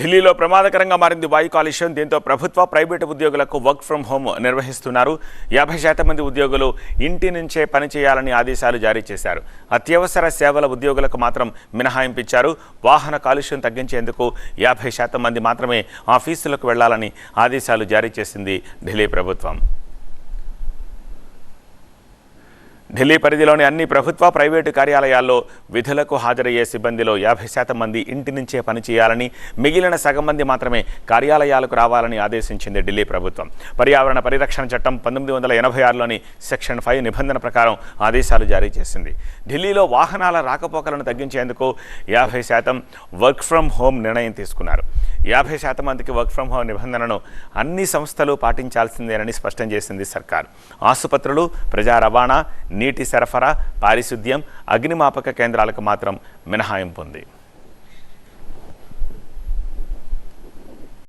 ఢిల్లీలో ప్రమాదకరంగా మారింది వాయు కాలుష్యం. దీంతో ప్రభుత్వ ప్రైవేటు ఉద్యోగులకు వర్క్ ఫ్రం హోమ్ నిర్వహిస్తున్నారు. యాభై శాతం మంది ఉద్యోగులు ఇంటి నుంచే పనిచేయాలని ఆదేశాలు జారీ చేశారు. అత్యవసర సేవల ఉద్యోగులకు మాత్రం మినహాయింపించారు వాహన కాలుష్యం తగ్గించేందుకు యాభై శాతం మంది మాత్రమే ఆఫీసులకు వెళ్ళాలని ఆదేశాలు జారీ చేసింది ఢిల్లీ ప్రభుత్వం. ఢిల్లీ పరిధిలోని అన్ని ప్రభుత్వ ప్రైవేటు కార్యాలయాల్లో విధులకు హాజరయ్యే సిబ్బందిలో యాభై శాతం మంది ఇంటి నుంచే పనిచేయాలని మిగిలిన సగం మంది మాత్రమే కార్యాలయాలకు రావాలని ఆదేశించింది ఢిల్లీ ప్రభుత్వం. పర్యావరణ పరిరక్షణ చట్టం పంతొమ్మిది వందల ఎనభై ఆరులోని సెక్షన్ ఫైవ్ నిబంధన ప్రకారం ఆదేశాలు జారీ చేసింది. ఢిల్లీలో వాహనాల రాకపోకలను తగ్గించేందుకు యాభై శాతం వర్క్ ఫ్రం హోమ్ నిర్ణయం తీసుకున్నారు. యాభై శాతం మందికి వర్క్ ఫ్రం హోమ్ నిబంధనను అన్ని సంస్థలు పాటించాల్సిందేనని స్పష్టం చేసింది సర్కార్. ఆసుపత్రులు ప్రజా రవాణా నీటి సరఫరా పారిశుద్ధ్యం అగ్నిమాపక కేంద్రాలకు మాత్రం మినహాయింపు ఉంది.